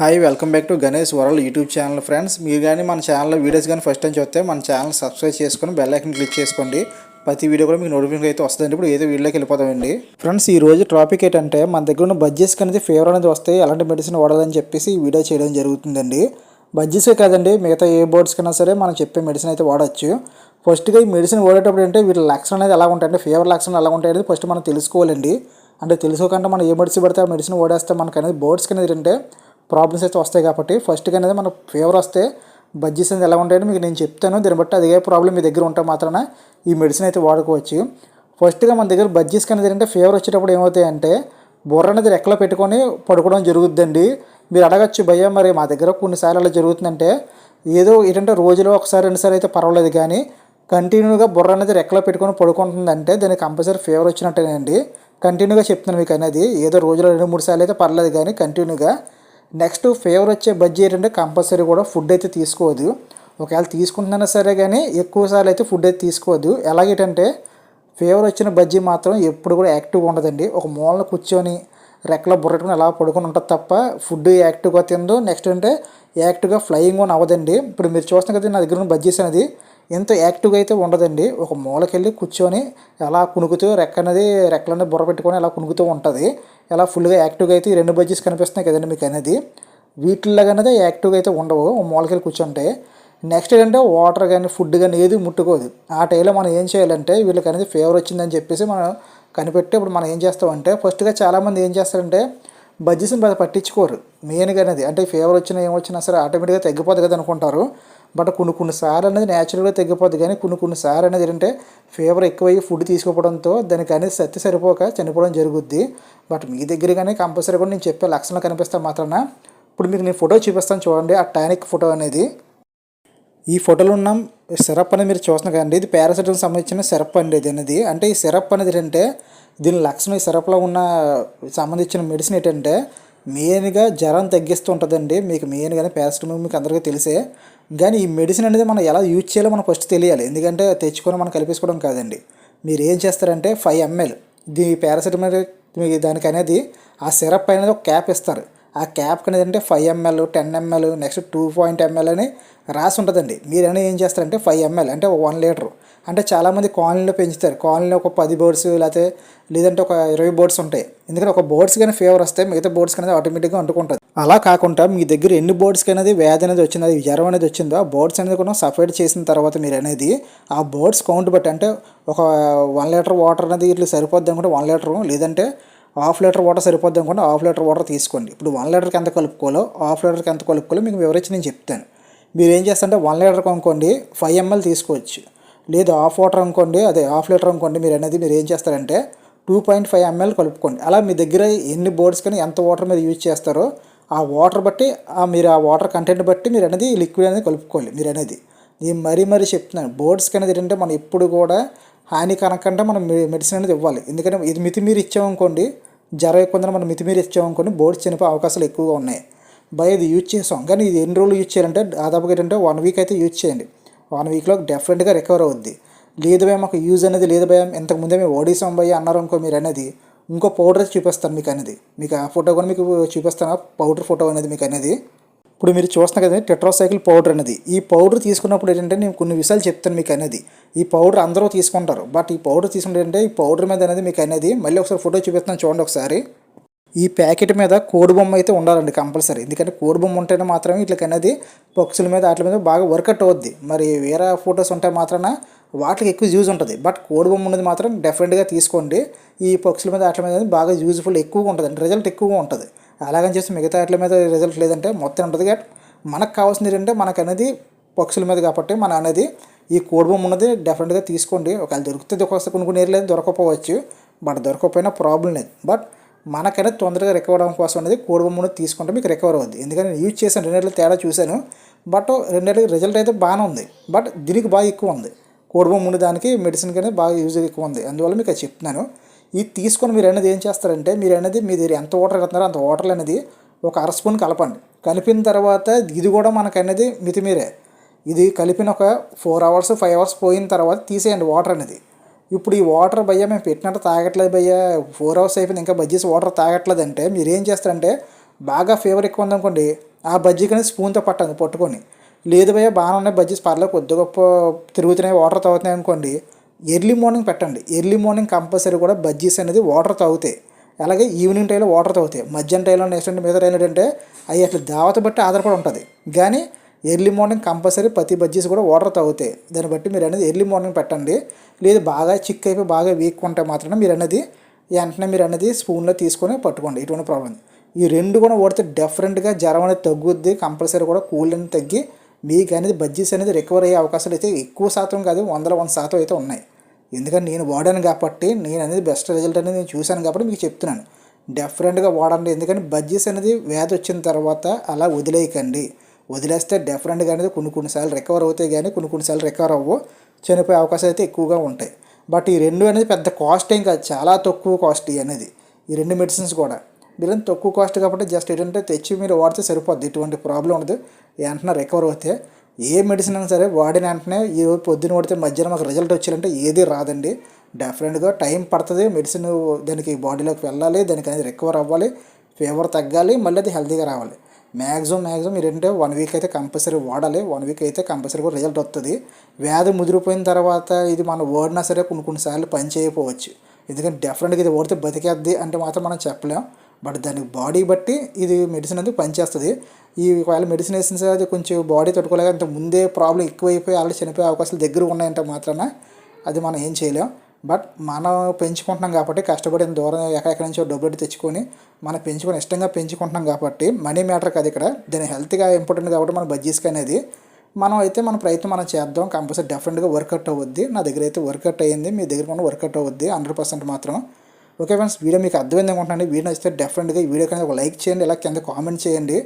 Hi welcome back to Ganesh world YouTube channel friends మీరు కానీ మన ఛానల్లో వీడియోస్ కానీ ఫస్ట్ టైం చూస్తే మన ఛానల్ సబ్స్క్రైబ్ చేసుకొని బెల్ ఐకన్ క్లిక్ చేసుకోండి. ప్రతి వీడియో కూడా మీకు నోటిఫికేషన్ అయితే వస్తుంది ఇప్పుడు ఏదో వీడియోకి వెళ్ళిపోతామండి. ఫ్రెండ్స్ ఈ రోజు టాపిక్ ఏంటంటే మన దగ్గర ఉన్న బడ్జెట్స్ అనేది ఫేవర్ అనేది వస్తాయి ఎలాంటి మెడిసిన్ వాడాలని చెప్పేసి ఈ వీడియో చేయడం జరుగుతుందండి. బడ్జెట్సే కాదండి మిగతా ఏ బోర్డ్స్ కన్నా సరే మనం చెప్పే మెడిసిన్ అయితే వాడచ్చు. ఫస్ట్గా ఈ మెడిసిన్ వాడేటప్పుడు అంటే వీటి లక్షణం అనేది ఎలా ఉంటాయంటే ఫేవర్ లక్షణాలు ఎలా ఉంటాయి అనేది ఫస్ట్ మనం తెలుసుకోవాలండి. అంటే తెలుసుకోకుండా మనం ఏ మెడిసిన్ పడితే ఆ మెడిసిన్ వాడేస్తే మనకు అనేది అనేది అంటే ప్రాబ్లమ్స్ అయితే వస్తాయి కాబట్టి ఫస్ట్గా అనేది మనకు ఫీవర్ వస్తే బజ్జీస్ అనేది ఎలా ఉంటాయని మీకు నేను చెప్తాను. దీన్ని బట్టి అదే ప్రాబ్లం మీ దగ్గర ఉంటే మాత్రాన ఈ మెడిసిన్ అయితే వాడుకోవచ్చు. ఫస్ట్గా మన దగ్గర బజ్జీస్ అనేది ఏంటంటే ఫీవర్ వచ్చేటప్పుడు ఏమవుతాయంటే బుర్ర అనేది రెక్కలో పెట్టుకొని పడుకోవడం జరుగుద్దండి మీరు అడగచ్చు భయ్య మరి మా దగ్గర కొన్నిసార్లు అలా జరుగుతుందంటే ఏదో ఏంటంటే రోజులో ఒకసారి రెండుసార్లు అయితే పర్వాలేదు కానీ కంటిన్యూగా బుర్ర అనేది రెక్కలో పెట్టుకొని పడుకుంటుందంటే దానికి కంపల్సరీ ఫీవర్ వచ్చినట్టేనండి. కంటిన్యూగా చెప్తున్నాను మీకు అనేది. ఏదో రోజులో రెండు మూడు సార్లు అయితే పర్లేదు కానీ కంటిన్యూగా నెక్స్ట్ ఫేవర్ వచ్చే బజ్జీ ఏంటంటే కంపల్సరీ కూడా ఫుడ్ అయితే తీసుకోవద్దు. ఒకవేళ తీసుకుంటున్నా సరే కానీ ఎక్కువ సార్లు అయితే ఫుడ్ అయితే తీసుకోవద్దు. ఎలాగేటంటే ఫేవర్ వచ్చిన బజ్జీ మాత్రం ఎప్పుడు కూడా యాక్టివ్గా ఉండదండి. ఒక మూలన కూర్చొని రెక్కలో బుర్రట్టుకుని అలా పడుకొని ఉంటుంది తప్ప ఫుడ్ యాక్టివ్గా తిందో నెక్స్ట్ అంటే యాక్టివ్గా ఫ్లయింగ్ అని అవ్వదండి. ఇప్పుడు మీరు చూస్తున్నారు కదా నా దగ్గర ఉన్న బజ్జీస్ అనేది ఎంత యాక్టివ్గా అయితే ఉండదండి. ఒక మూలకెళ్ళి కూర్చొని ఎలా కునుకుతూ రెక్క అనేది రెక్కలన్నీ బుర్ర పెట్టుకొని అలా కునుకుతూ ఉంటుంది. ఎలా ఫుల్గా యాక్టివ్గా అయితే ఈ రెండు బజ్జీస్ కనిపిస్తున్నాయి కదండి మీకు అనేది. వీటిల్లో అనేది యాక్టివ్గా అయితే ఉండవు. ఓ మూలకెళ్ళి కూర్చుంటే. నెక్స్ట్ ఏంటంటే వాటర్ కానీ ఫుడ్ కానీ ఏది ముట్టుకోదు. ఆ టైంలో మనం ఏం చేయాలంటే వీళ్ళకి అనేది ఫేవర్ వచ్చిందని చెప్పేసి మనం కనిపెట్టి ఇప్పుడు మనం ఏం చేస్తామంటే ఫస్ట్గా చాలామంది ఏం చేస్తారంటే బజ్జీస్ని పట్టించుకోరు. మెయిన్గా అనేది అంటే ఫీవర్ వచ్చినా ఏమొచ్చినా సరే ఆటోమేటిక్గా తగ్గిపోతుంది కదా అనుకుంటారు బట్ కొన్ని కొన్ని సార్లు అనేది న్యాచురల్గా తగ్గిపోద్ది కానీ కొన్ని కొన్ని సార్లు అనేది ఏంటంటే ఫీవర్ ఎక్కువయ్యి ఫుడ్ తీసుకోవడంతో దానికి అనేది సత్తి సరిపోక చనిపోవడం జరుగుద్ది. బట్ మీ దగ్గర కానీ కంపల్సరీ కూడా నేను చెప్పే లక్షణాలు కనిపిస్తాను మాత్రాన ఇప్పుడు మీకు నేను ఫోటో చూపిస్తాను చూడండి. ఆ టానిక్ ఫోటో అనేది. ఈ ఫోటోలో ఉన్న. సిరప్ అనేది మీరు చూస్తున్నారు కదండి. ఇది పారాసిటమాల్ సంబంధించిన సిరప్ అండి ఇది అనేది. అంటే ఈ సిరప్ అనేది ఏంటంటే దీని లక్షణం ఈ సిరప్లో ఉన్న సంబంధించిన మెడిసిన్ ఏంటంటే మెయిన్గా జ్వరం తగ్గిస్తూ ఉంటుందండి మీకు మెయిన్గానే పారాసిటమాల్ మీకు అందరికీ తెలిసే. కానీ ఈ మెడిసిన్ అనేది మనం ఎలా యూజ్ చేయాలో మనం ఫస్ట్ తెలియాలి. ఎందుకంటే తెచ్చుకొని మనం కలిపేసుకోవడం కాదండి. మీరు ఏం చేస్తారంటే ఫైవ్ ఎంఎల్ దీ పారాసిటమాల్ దానికి అనేది ఆ సిరప్ అనేది ఒక క్యాప్ ఇస్తారు. ఆ క్యాప్ అనేది అంటే five ML ten ML next two point ML అని రాసి ఉంటుందండి. మీరు ఏం చేస్తారంటే ఫైవ్ ఎంఎల్ అంటే వన్ లీటర్ అంటే చాలామంది కాలనీలో పెంచుతారు. కాలనీలో ఒక పది బోర్డ్స్ లేకపోతే లేదంటే ఒక ఇరవై బోర్డ్స్ ఉంటాయి. ఎందుకంటే ఒక బోర్డ్స్ కానీ ఫీవర్ వస్తే మిగతా బోర్డ్స్ అనేది ఆటోమేటిక్గా అంటుకుంటుంది. అలా కాకుండా మీ దగ్గర ఎన్ని బోర్డ్స్కి అనేది వ్యాధి అనేది వచ్చిందో జ్వరం అనేది వచ్చిందో ఆ బోర్డ్స్ అనేది కూడా సపరేట్ చేసిన తర్వాత మీరు అనేది ఆ బోర్డ్స్ కౌంట్ బట్టి అంటే ఒక వన్ లీటర్ వాటర్ అనేది ఇట్లా సరిపోద్ది అనుకుంటే వన్ లీటర్ లేదంటే హాఫ్ లీటర్ వాటర్ సరిపోద్ది అనుకుంటే హాఫ్ లీటర్ వాటర్ తీసుకోండి. ఇప్పుడు వన్ లీటర్కి ఎంత కలుపుకోవాలో హాఫ్ లీటర్కి ఎంత కలుపుకోవాలో మీకు వివరించి నేను చెప్తాను. మీరు ఏం చేస్తారంటే వన్ లీటర్ అనుకోండి ఫైవ్ ఎంఎల్ తీసుకోవచ్చు. లేదు హాఫ్ వాటర్ అనుకోండి అదే హాఫ్ లీటర్ అనుకోండి మీరు అనేది మీరు ఏం చేస్తారంటే టూ పాయింట్ ఫైవ్ ఎంఎల్ కలుపుకోండి. అలా మీ దగ్గర ఎన్ని బోర్డ్స్ కానీ ఎంత వాటర్ మీరు యూజ్ చేస్తారో ఆ వాటర్ బట్టి ఆ మీరు ఆ వాటర్ కంటెంట్ బట్టి మీరు అనేది లిక్విడ్ అనేది కలుపుకోవాలి మీరు అనేది. నేను మరీ మరీ చెప్తున్నాను బోర్డ్స్కి అనేది ఏంటంటే మనం ఎప్పుడు కూడా హాని హానికరకంటే మనం మెడిసిన్ అనేది ఇవ్వాలి. ఎందుకంటే ఇది మితిమీరి ఇచ్చామనుకోండి జ్వరం ఎక్కువ మనం మితిమీరి ఇచ్చామనుకోండి బోర్డ్స్ చనిపోయే అవకాశాలు ఎక్కువగా ఉన్నాయి. బై ఇది యూజ్ చేసాం. కానీ ఇది ఎన్ని రోజులు యూజ్ చేయాలంటే దాదాపుగా ఏంటంటే వన్ వీక్ అయితే యూజ్ చేయండి. వన్ వీక్లో డెఫినెట్గా రికవర్ అవుద్ది. లేదు భయ మాకు యూజ్ అనేది లేదు భయం ఇంతకు ముందే మేము ఓడిసాం భయ అన్నారు అనుకో మీరు అనేది ఇంకో పౌడర్ చూపిస్తాను మీకు అనేది. మీకు ఆ ఫోటో కూడా మీకు చూపిస్తాను పౌడర్ ఫోటో అనేది మీకు అనేది. ఇప్పుడు మీరు చూస్తున్నారు కదా టెట్రాసైకిల్ పౌడర్ అనేది. ఈ పౌడర్ తీసుకున్నప్పుడు ఏంటంటే నేను కొన్ని విషయాలు చెప్తాను మీకు అనేది. ఈ పౌడర్ అందరూ తీసుకుంటారు. బట్ ఈ పౌడర్ తీసుకుంటే ఈ పౌడర్ మీద అనేది మీకు అనేది మళ్ళీ ఒకసారి ఫోటో చూపిస్తాను చూడండి ఒకసారి. ఈ ప్యాకెట్ మీద కోడి బొమ్మ అయితే ఉండాలండి కంపల్సరీ ఎందుకంటే కోడి బొమ్మ ఉంటేనే మాత్రమే వీటికి అనేది పక్షుల మీద వాటి మీద బాగా వర్కౌట్ అవుద్ది. మరి వేరే ఫొటోస్ ఉంటే మాత్రాన వాటికి ఎక్కువ యూజ్ ఉంటుంది. బట్ కోడి బొమ్మ ఉన్నది మాత్రం డెఫినెట్గా తీసుకోండి. ఈ పక్షుల మీద వాటి మీద బాగా యూజ్ఫుల్ ఎక్కువగా ఉంటుంది. రిజల్ట్ ఎక్కువగా ఉంటుంది. అలాగని చేసి మిగతా వాటి మీద రిజల్ట్ లేదంటే మొత్తం ఉంటుంది. కాబట్టి మనకు కావాల్సింది ఏంటంటే మనకు అనేది పక్షుల మీద కాబట్టి మన అనేది ఈ కోడుబొమ్మ ఉన్నది డెఫినెట్గా తీసుకోండి. ఒకవేళ దొరికితే ఒక్కొక్కసారి కొన్ని కొన్ని ఏర్లేదు దొరకకపోవచ్చు బట్ దొరకకపోయినా ప్రాబ్లం లేదు. బట్ మనకనేది తొందరగా రికవర్ అవ్వడం కోసం అనేది కోడుబొమ్మను తీసుకుంటే మీకు రికవర్ అవుద్ది. ఎందుకంటే నేను యూజ్ చేశాను రెండేళ్ళు తేడా చూశాను. బట్ రెండేళ్ళకి రిజల్ట్ అయితే బాగానే ఉంది. బట్ దీనికి బాగా ఎక్కువ ఉంది. కోడుబొమ్మ ఉండే దానికి మెడిసిన్కి కానీ బాగా యూజ్ ఎక్కువ ఉంది. అందువల్ల మీకు అది చెప్తున్నాను. ఇది తీసుకొని మీరు అనేది ఏం చేస్తారంటే మీరు అనేది మీ దగ్గర ఎంత వాటర్ కడుతున్నారో అంత వాటర్ అనేది ఒక అర స్పూన్ కలపండి. కలిపిన తర్వాత ఇది కూడా మనకు అనేది మితిమీరే ఇది కలిపిన ఒక ఫోర్ అవర్స్ ఫైవ్ అవర్స్ పోయిన తర్వాత తీసేయండి వాటర్ అనేది. ఇప్పుడు ఈ వాటర్ భయ్యా మేము పెట్టినట్టు తాగట్లేదు భయ్యా. ఫోర్ అవర్స్ అయిపోయింది ఇంకా బజ్జీస్ వాటర్ తాగట్లేదు అంటే మీరు ఏం చేస్తారంటే బాగా ఫీవర్ ఎక్కువ ఉందనుకోండి ఆ బజ్జీకి అనేది స్పూన్తో పట్టండి పట్టుకొని. లేదు భయ్య బాగానే ఉన్నాయి బజ్జీస్ పర్లేదు కొద్ది గొప్ప తిరుగుతున్నాయి వాటర్ తాగుతున్నాయి అనుకోండి ఎర్లీ మార్నింగ్ పెట్టండి. ఎర్లీ మార్నింగ్ కంపల్సరీ కూడా బజ్జీస్ అనేది వాటర్ తాగుతాయి అలాగే ఈవినింగ్ టైంలో వాటర్ తాగుతాయి మధ్యాహ్నం టైంలో నెక్స్ట్ మిగతా టైంలో ఏంటంటే అవి అట్లా దావత బట్టి ఆధారపడి ఉంటుంది. కానీ ఎర్లీ మార్నింగ్ కంపల్సరీ ప్రతి బజ్జీస్ కూడా వాటర్ తాగుతాయి దాన్ని బట్టి మీరు అనేది ఎర్లీ మార్నింగ్ పెట్టండి. లేదు బాగా చిక్ అయిపోయి బాగా వీక్ ఉంటే మాత్రమే మీరు అనేది వెంటనే మీరు అనేది స్పూన్లో తీసుకొని పట్టుకోండి. ఇటువంటి ప్రాబ్లం ఈ రెండు కూడా ఓడితే డెఫరెంట్గా జ్వరం అనేది తగ్గుద్ది. కంపల్సరీ కూడా కూల్ అనేది తగ్గి మీకు అనేది బజ్జీస్ అనేది రికవర్ అయ్యే అవకాశాలు అయితే ఎక్కువ శాతం కాదు వందల వంద శాతం అయితే ఉన్నాయి. ఎందుకంటే నేను వాడాను కాబట్టి నేను అనేది బెస్ట్ రిజల్ట్ అనేది నేను చూశాను కాబట్టి మీకు చెప్తున్నాను. డెఫరెంట్గా వాడండి. ఎందుకంటే బజ్జీస్ అనేది వ్యాధి వచ్చిన తర్వాత అలా వదిలేయకండి. వదిలేస్తే డెఫరెంట్గా అనేది కొన్ని కొన్నిసార్లు రికవర్ అవుతాయి కానీ కొన్ని కొన్నిసార్లు రికవర్ అవ్వవు. చనిపోయే అవకాశాలు అయితే ఎక్కువగా ఉంటాయి. బట్ ఈ రెండు అనేది పెద్ద కాస్ట్ ఏం కాదు. చాలా తక్కువ కాస్ట్ అనేది. ఈ రెండు మెడిసిన్స్ కూడా. మీరు తక్కువ కాస్ట్ కాబట్టి జస్ట్ ఏంటంటే తెచ్చి మీరు వాడితే సరిపోద్ది. ఎటువంటి ప్రాబ్లం ఉండదు. వెంటనే రికవర్ అవుతే ఏ మెడిసిన్ అయినా సరే వాడిన వెంటనే ఈ రోజు పొద్దున్న మధ్యాహ్నం మాకు రిజల్ట్ వచ్చారంటే ఏది రాదండి. డెఫినెట్గా టైం పడుతుంది మెడిసిన్ దానికి బాడీలోకి వెళ్ళాలి దానికి అనేది రికవర్ అవ్వాలి ఫీవర్ తగ్గాలి మళ్ళీ అది హెల్తీగా రావాలి. మ్యాక్సిమం మ్యాక్సిమం మీరు ఏంటంటే వన్ వీక్ అయితే కంపల్సరీ వాడాలి వన్ వీక్ అయితే కంపల్సరీ కూడా రిజల్ట్ వస్తుంది వ్యాధి ముదిరిపోయిన తర్వాత ఇది మనం వాడినా సరే కొన్ని కొన్నిసార్లు పని చేయకపోవచ్చు. ఎందుకంటే డెఫినెట్గా ఇది వాడితే బతికేద్ది అంటే మాత్రం మనం చెప్పలేం. బట్ దానికి బాడీ బట్టి ఇది మెడిసిన్ అనేది పనిచేస్తుంది. ఈ ఒకవేళ మెడిసిన్ వేసిన అది కొంచెం బాడీ తట్టుకోలేక అంత ముందే ప్రాబ్లం ఎక్కువైపోయి ఆల్రెడీ చనిపోయే అవకాశాలు దగ్గర ఉన్నాయంటే మాత్రాన అది మనం ఏం చేయలేం. బట్ మనం పెంచుకుంటున్నాం కాబట్టి కష్టపడిన దూరం ఎక్కడెక్కడి నుంచో డబ్బులు తెచ్చుకొని మనం పెంచుకొని ఇష్టంగా పెంచుకుంటున్నాం కాబట్టి మనీ మ్యాటర్ కాదు ఇక్కడ. దీని హెల్త్గా ఇంపార్టెంట్ కాబట్టి మన బడ్జెట్స్కి అనేది మనం అయితే మన ప్రయత్నం మనం చేద్దాం. కంపల్సరీ డెఫినెట్గా వర్కౌట్ అవుద్ది. నా దగ్గర అయితే వర్కౌట్ అయ్యింది. మీ దగ్గర కూడా వర్కౌట్ అవుద్ది. హండ్రెడ్ పర్సెంట్ మాత్రం. ఓకే ఫ్రెండ్స్ వీడియో మీకు అర్థమైంది అనుకుంటున్నాను. వీడియో నచ్చితే డెఫినెట్గా ఈ వీడియో కానీ ఒక లైక్ చేయండి ఇలా కింద కామెంట్ చేయండి.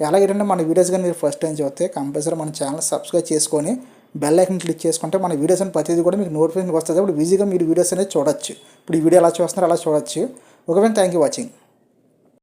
ఎలాగేంటంటే మన వీడియోస్ కానీ మీరు ఫస్ట్ టైం చూస్తే కంపల్సరీ మన ఛానల్ సబ్స్క్రైబ్ చేసుకొని బెల్ ఐకన్ క్లిక్ చేసుకుంటే మన వీడియోస్ అని ప్రతిదీ కూడా మీకు నోటిఫికేషన్ వస్తుంది. అప్పుడు ఈజీగా మీరు వీడియోస్ అనేది చూడొచ్చు. ఇప్పుడు ఈ వీడియో ఎలా చూస్తున్నారో అలా చూడొచ్చు. Okay friend thank you watching